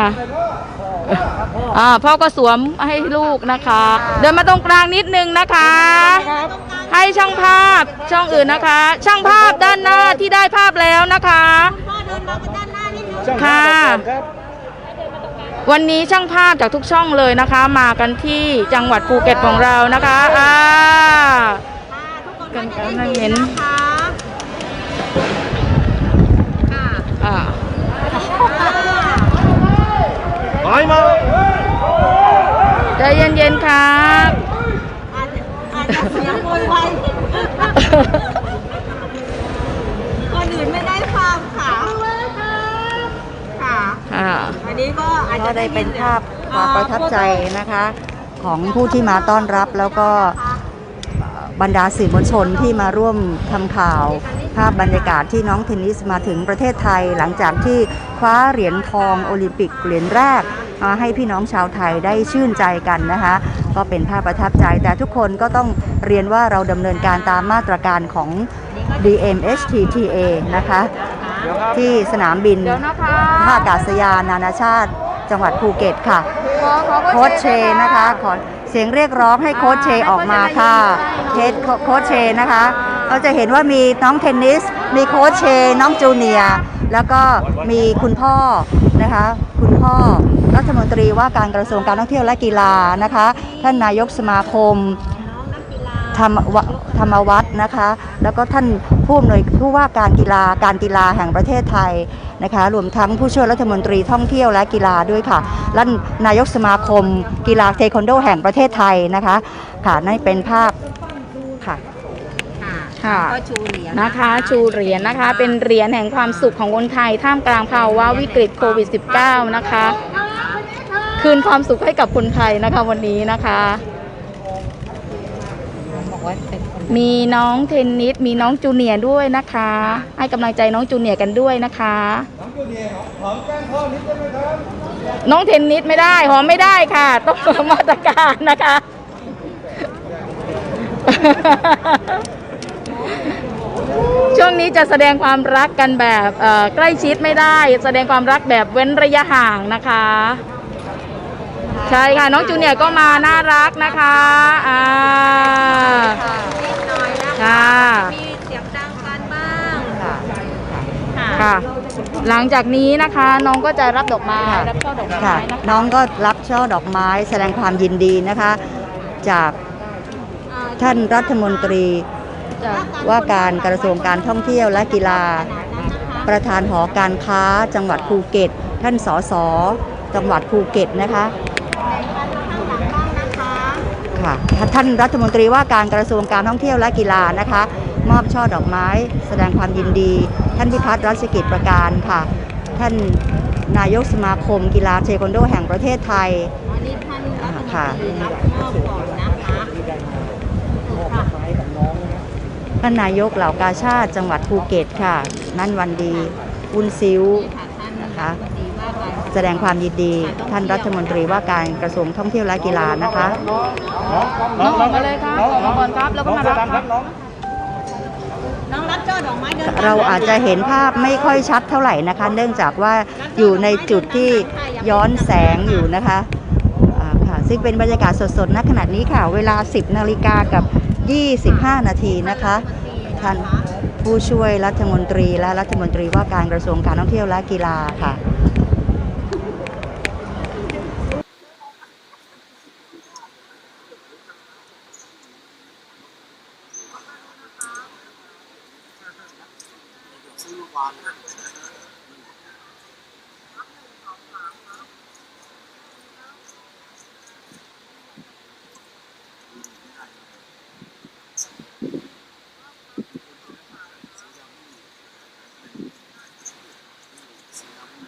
อ่าอ่าพ่อก็สวมให้ลูกนะคะ เดินมาตรงกลางนิดนึงนะคะ ให้ช่างภาพช่องอื่นนะคะ ช่างภาพด้านหน้าที่ได้ภาพแล้วนะคะค่ะวันนี้ช่างภาพจากทุกช่องเลยนะคะ มากันที่จังหวัดภูเก็ตของเรานะคะอ่ากันกันให้เห็นอ่า ถอยมาใจเย็นๆครับอาจจะเสียงโวยวายคนอื่นไม่ได้ความค่ะค่ะ ค่ะ อันนี้ก็อาจก็จะได้เป็นภาพความประทับใจนะคะ ของผู้ที่มาต้อนรับแล้วก็บรรดาสื่อมวลชนที่มาร่วมทำข่าว ภาพบรรยากาศที่น้องเทนนิสมาถึงประเทศไทย หลังจากที่คว้าเหรียญทองโอลิมปิกเหรียญแรกมา ให้พี่น้องชาวไทยได้ชื่นใจกันนะคะ ก็เป็นภาพประทับใจ แต่ทุกคนก็ต้องเรียนว่าเราดำเนินการตามมาตรการของ DMHTTA นะคะ ที่สนามบินเดี๋ยวนะคะท่าอากาศยานนานาชาติจังหวัดภูเก็ตค่ะ โค้ชเชนะคะขอเสียงเรียกร้องให้โค้ชเชออกมาค่ะเคสโค้ชเชนะคะเราจะเห็นว่ามีน้องเทนนิส มีโค้ชเช น้องจูเนีย แล้วก็มีคุณพ่อนะคะ คุณพ่อ รัฐมนตรีว่าการกระทรวงการท่องเที่ยวและกีฬานะคะ ท่านนายกสมาคมธรรมวธรรมวัฒน์นะคะ แล้วก็ท่านผู้อำนวยผู้ว่าการกีฬาการกีฬาแห่งประเทศไทยนะคะ รวมทั้งผู้ช่วยรัฐมนตรีท่องเที่ยวและกีฬาด้วยค่ะและนายกสมาคม กีฬาเทควันโดแห่งประเทศไทยนะคะค่ะนั่นเป็นภาพค่ะค่ะก็ชูเหรียญนะคะชูเหรียญนะคะ เป็นเหรียญแห่งความสุขของคนไทยท่ามกลางภาวะวิกฤตโควิด -19 นะคะ คืนความสุขให้กับคนไทยนะคะวันนี้นะคะ มีน้องเทนนิสมีน้องจูเนียร์ด้วยนะคะ ให้กำลังใจน้องจูเนียร์กันด้วยนะคะ น้องเทนนิสไม่ได้หอมไม่ได้ค่ะ ต้องมาตรการนะคะช่วงนี้จะแสดงความรักกันแบบใกล้ชิดไม่ได้ แสดงความรักแบบเว้นระยะห่างนะคะ ใช่ค่ะน้องจูเนียร์ก็มาน่ารักนะคะอ่าหน่อยนะค่ะ มีเสียงดังกันบ้างค่ะค่ะค่ะ หลังจากนี้นะคะน้องก็จะรับดอกไม้ค่ะ รับช่อดอกไม้ค่ะ นะคะน้องก็รับช่อดอกไม้แสดงความยินดีนะคะ จากท่านรัฐมนตรีจากว่าการกระทรวงการท่องเที่ยวและกีฬา ประธานหอการค้าจังหวัดภูเก็ต ท่านสสจังหวัดภูเก็ตนะคะ ค่ะ ท่านรัฐมนตรีว่าการกระทรวงการท่องเที่ยวและกีฬานะคะ มอบช่อดอกไม้ แสดงความยินดี ท่านพิพัฒน์รัชกิจประการค่ะ ท่านนายกสมาคมกีฬาเทควันโดแห่งประเทศไทยอันนี้ท่านรัฐมนตค่ะรีรับมอบก่อนนะคะค่ะท่านนายกเหล่ากาชาติจังหวัดภูเก็ตค่ะ นั่นวันดีวุ้นซิวค่ะท่านนะคะ แสดงความยินดีท่านรัฐมนตรีว่าการกระทรวงท่องเที่ยวและกีฬานะคะน้องออกมาเลยครับออกมาก่อนครับแล้วก็มารับครับน้องรับช่อดอกไม้เดินเราอาจจะเห็นภาพไม่ค่อยชัดเท่าไหร่นะคะ เนื่องจากว่าอยู่ในจุดที่ย้อนแสงอยู่นะคะค่ะซึ่งเป็นบรรยากาศสดๆณขณะนี้ค่ะ เวลา 10นาฬิกากับ 25 นาทีนะคะท่านผู้ช่วยรัฐมนตรีและรัฐมนตรีว่าการกระทรวงการท่องเที่ยวและกีฬาค่ะ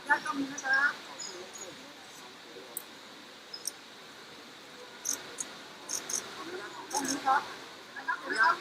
ค่ะ น้องท่านความรู้สึ ก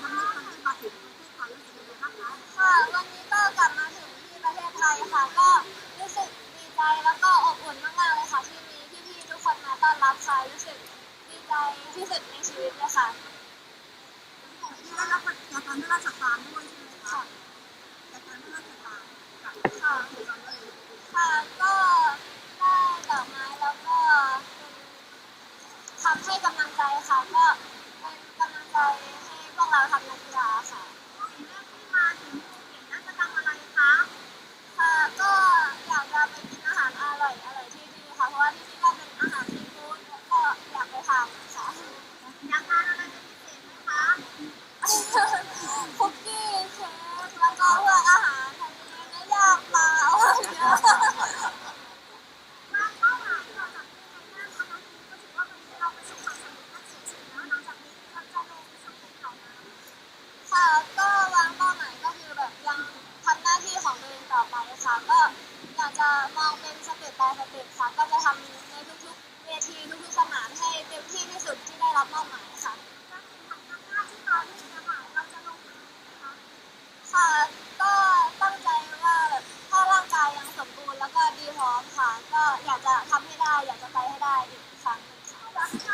วันนี้วันนี้มาถึงประเทศไทยรู้สึกยังไงบ้างคะค่ะวันนี้ก็กลับมาถึง ที่ประเทศไทยค่ะ ก็รู้สึกดีใจแล้วก็อบอุ่นมากๆเลยค่ะ ที่มีพี่ๆทุกคนมาต้อนรับค่ะรู้สึกดีใจที่สุดในชีวิตเลยค่ะที่ได้รับจากการได้รับสถานด้วยใช่ไหมคะจากการได้รับสถานค่ะค่ะค่ะก็ได้ดอกไม้แล้วก็ทำให้กำลังใจค่ะก็เป็นกำลังใจให้พวกเราทำนักกีฬาค่ะ สิ่งแรกที่มาถึงภูเก็ตนั้นจะทำอะไรคะ ค่ะก็อยากจะไปกินอาหารอร่อยอร่อยที่นี่ค่ะ เพราะว่าที่นี่ก็เป็นอาหารซีฟู้ดแล้วก็อยากไปทานค่ะ อยากทานอะไรเป็นพิเศษไหมคะ คุกกี้เค้กแล้วก็พวกอาหารทะเลเนื้อย่างปล่าเงี้ยมาเป้าหายที่เราจัดเบ้างคะก็ถือว่าวันนี้เราประสบความสำเร็จมากสุดๆแล้วหลังจากนี้เราจะลงสเต็ปต่อมาค่ะก็วางเป้าหมายก็คือแบบยังทำหน้าที่ของตัวเองต่อไปค่ะก็อยากจะมองเป็นสเต็ป by สเต็ปค่ะก็จะทำในทุก เวทีทุกๆสนามให้เต็มที่ที่สุดที่ได้รับมอบหมายค่ะการแข่งขันครั้งหน้าที่มาด้วยนะเราจะลงแข่งนะคะค่ะก็ตั้งใจว่าแบบถ้าร่างกายยังสมบูรณ์แล้วก็ดีพร้อมค่ะ ก็อยากจะทำให้ได้ อยากจะไปให้ได้อีกครั้งหนึ่งค่ะ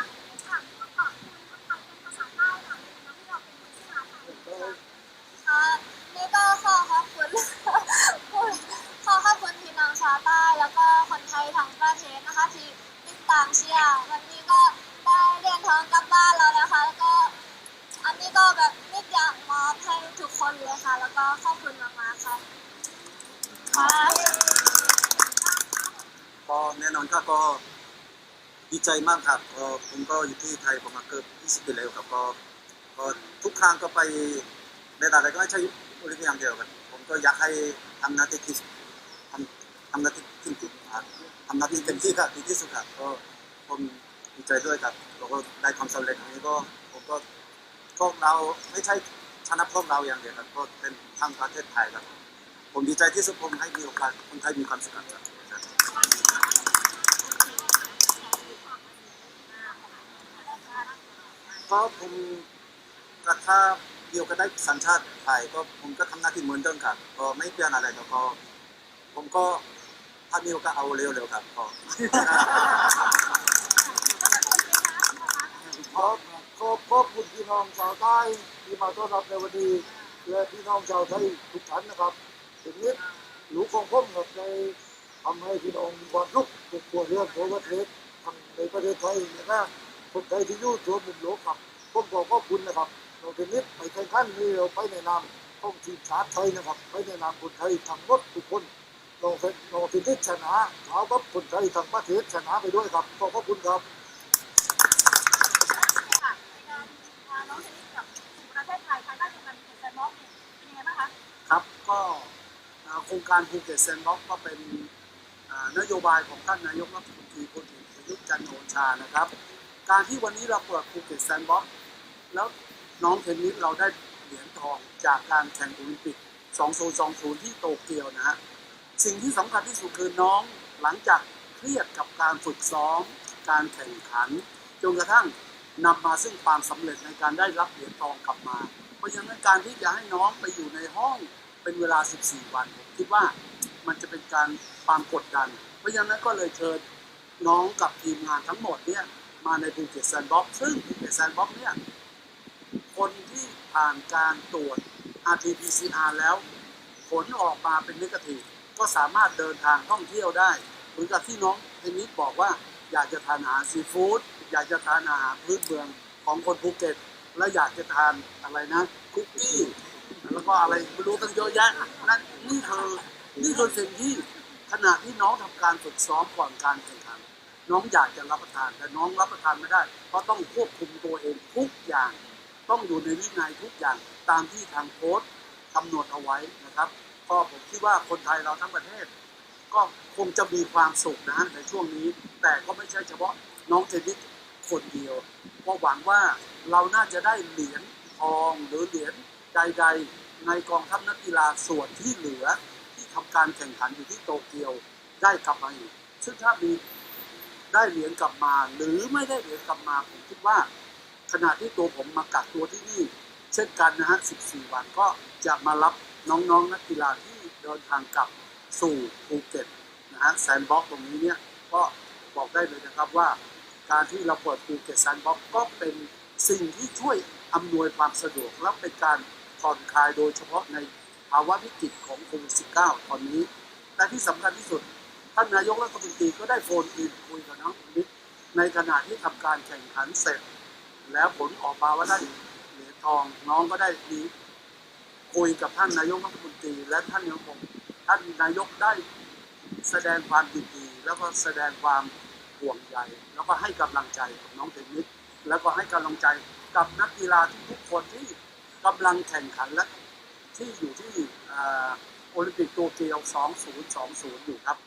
แล้วก็ขอบคุณมาค่ะก็แน่นอนครับก็ดีใจมากครับก็ผมก็อยู่ที่ไทยประมาณเกือบ20ปีแล้วครับก็ก็ทุกครั้งก็ไปในอะไรก็ไม่ใช่โอลิมปิกอย่างเดียวกันผมก็อยากให้ทำหน้าที่ที่ทำทำหน้าที่ที่ที่ครับทำหน้าที่เต็มที่ครับดีที่สุดครับก็ผมดีใจด้วยครับแล้วก็ได้ความสำเร็จอันนี้ก็ผมก็พวกเราไม่ใช่ ชนะพวกเราอย่างเดียวครับก็เป็นทั้งประเทศไทยครับ ผมดีใจที่สุดผมให้มีโอกาสคนไทยมีความสุขครับเพราะผมก็ถ้าเดียวก็ได้สัญชาติไทยก็ผมก็ทำหน้าที่เหมือนเดิมครับก็ไม่เปลี่ยนอะไรแล้วก็ ผมก็ถ้ามีโอกาสเอาเร็วๆครับก็ขอ ขอบขอบคุณพี่น้องชาวใต้ที่มาต้อนรับในวันนี้และพี่น้องชาวไทยทุกท่านนะครับถึงนี้หลูกของผมกับในทำให้พี่น้องมีความสุขทุกตัวเรื่องทั่วประเทศทั้งในประเทศไทยนะครับคนไทยที่อยู่ทั่วมุมโลกครับผมขอขอบคุณนะครับน้องเทนนิสไปแข่งขันนี่เราไปในนามของทีมชาติไทยนะครับ ไปในนามคนไทยทั้งหมดทุกคนน้องเทนน้องนนิสชนะเขาก็คนไทยทั้งประเทศชนะไปด้วยครับขอขอบคุณครับ ครงการภูเก็ตแซนด์บ็อกก็เป็นนโยบายของท่านนายกรัฐมนตรีพลเอกประยุทธ์จันทร์โอชานะครับ การที่วันนี้เราเปิดภูเก็ตแซนด์บ็อกแล้วน้องเทนนิสเราได้เหรียญทองจากการแข่งโอลิมปิก 2020 ที่โตเกียวนะฮะสิ่งที่สำคัญที่สุดคือน้องหลังจากเครียดกับการฝึกซ้อม การแข่งขันจนกระทั่งนำมาซึ่งความสำเร็จในการได้รับเหรียญทองกลับมา เพราะฉะนั้นการที่จะให้น้องไปอยู่ในห้อง เป็นเวลา 14 วันผมคิดว่ามันจะเป็นการความกดดัน เพราะฉะนั้นก็เลยเชิญน้องกับทีมงานทั้งหมดเนี่ยมาในภูเก็ตแซนด์บ็อกซ์ซึ่งภูเก็ตแซนด์บ็อกซ์เนี่ยคนที่ผ่านการตรวจ RT-PCR แล้ว ผลออกมาเป็นนิเกทีฟก็สามารถเดินทางท่องเที่ยวได้เหมือนกับที่น้องเทนนิสบอกว่าอยากจะทานอาหารซีฟู้ดอยากจะทานอาหารพื้นเมืองของคนภูเก็ต และอยากจะทานอะไรนะคุกกี้ แล้วก็อะไรไม่รู้ตั้งเยอะแยะนั่นนี่คือนี่คือสิ่งที่ขณะที่น้องทำการฝึกซ้อมก่อนการแข่งขันน้องอยากจะรับประทาน แต่น้องรับประทานไม่ได้ เพราะต้องควบคุมตัวเองทุกอย่าง ต้องอยู่ในวินัยทุกอย่างตามที่ทางโค้ชกำหนดเอาไว้นะครับ ก็ผมคิดว่าคนไทยเราทั้งประเทศ ก็คงจะมีความสุขนะในช่วงนี้ แต่ก็ไม่ใช่เฉพาะน้องเทนนิสคนเดียวก็หวังว่าเราน่าจะได้เหรียญทองหรือเหรียญ ใด ๆ ในกองทัพนักกีฬาส่วนที่เหลือที่ทำการแข่งขันอยู่ที่โตเกียวได้กลับมาอีก ซึ่งถ้ามีได้เหรียญกลับมา หรือไม่ได้เหรียญกลับมาผมคิดว่า ขณะที่ตัวผมมากักตัวที่นี่เช่นกันนะฮะ 14 วันก็จะมารับน้องๆนนักกีฬาที่เดินทางกลับสู่ภูเก็ตนะฮะแซนบ็อกตรงนี้เนี่ยก็บอกได้เลยนะครับว่า การที่เราเปิดภูเก็ตแซนบ็อกก็เป็นสิ่งที่ช่วยอำนวยความสะดวกและเป็นการ ผ่อนคลายโดยเฉพาะในภาวะวิกฤตของโควิด -19 ตอนนี้แต่ที่สำคัญที่สุด ท่านนายกรัฐมนตรีก็ได้โฟนอินคุยกับน้องนิดในขณะที่ทำการแข่งขันเสร็จ แล้วผลออกมาว่าได้เหรียญทองน้องก็ได้มีคุยกับท่านนายกรัฐมนตรี และท่านนายกท่านนายกได้แสดงความยินดีแล้วก็แสดงความห่วงใยแล้วก็ให้กำลังใจกับน้องเทนนิสแล้วก็ให้กำลังใจกับนักกีฬาทุกคนที่ กำลังแข่งขันและที่อยู่ที่โอลิมปิกโตเกียว 2020 อยู่ครับ